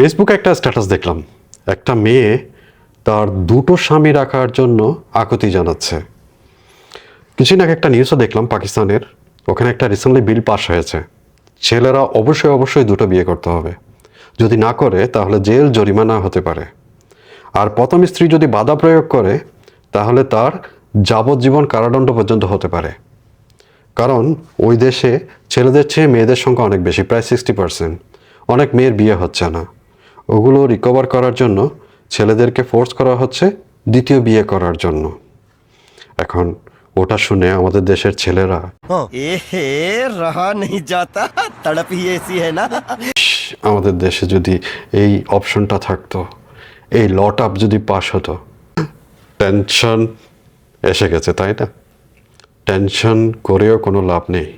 ফেসবুকে একটা স্ট্যাটাস দেখলাম। একটা মেয়ে তার দুটো স্বামী রাখার জন্য আকুতি জানাচ্ছে। কিছুদিন আগে একটা নিউজও দেখলাম পাকিস্তানের, ওখানে একটা রিসেন্টলি বিল পাস হয়েছে। ছেলেরা অবশ্যই অবশ্যই দুটো বিয়ে করতে হবে। যদি না করে, তাহলে জেল জরিমানা হতে পারে। আর প্রথম স্ত্রী যদি বাধা প্রয়োগ করে, তাহলে তার যাবজ্জীবন কারাদণ্ড পর্যন্ত হতে পারে। কারণ ওই দেশে ছেলেদের চেয়ে মেয়েদের সংখ্যা অনেক বেশি, প্রায় সিক্সটি পার্সেন্ট অনেক মেয়ের বিয়ে হচ্ছে না। ওগুলো রিকভার করার জন্য ছেলেদেরকে ফোর্স করা হচ্ছে দ্বিতীয় বিয়ে করার জন্য। এখন ওটা শুনে আমাদের দেশের ছেলেরা আমাদের দেশে যদি এই অপশনটা থাকতো এই লট আপ যদি পাস হতো টেনশন এসে গেছে তাই না? টেনশন করেও কোনো লাভ নেই।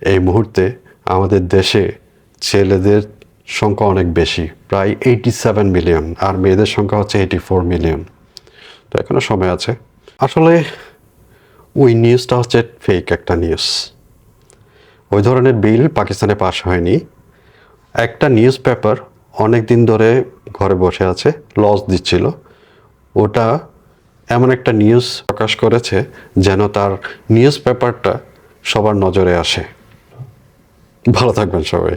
এই মুহূর্তে আমাদের দেশে ছেলেদের সংখ্যা অনেক বেশি, প্রায় এইটি সেভেন মিলিয়ন আর মেয়েদের সংখ্যা হচ্ছে এইটি ফোর মিলিয়ন তো এখনও সময় আছে। আসলে ওই নিউজটা হচ্ছে ফেক একটা নিউজ ওই ধরনের বিল পাকিস্তানে পাশ হয়নি। একটা নিউজ পেপার অনেক দিন ধরে ঘরে বসে আছে লস দিচ্ছিল। ওটা এমন একটা নিউজ প্রকাশ করেছে যেন তার নিউজ পেপারটা সবার নজরে আসে। ভালো থাকবেন সবাই।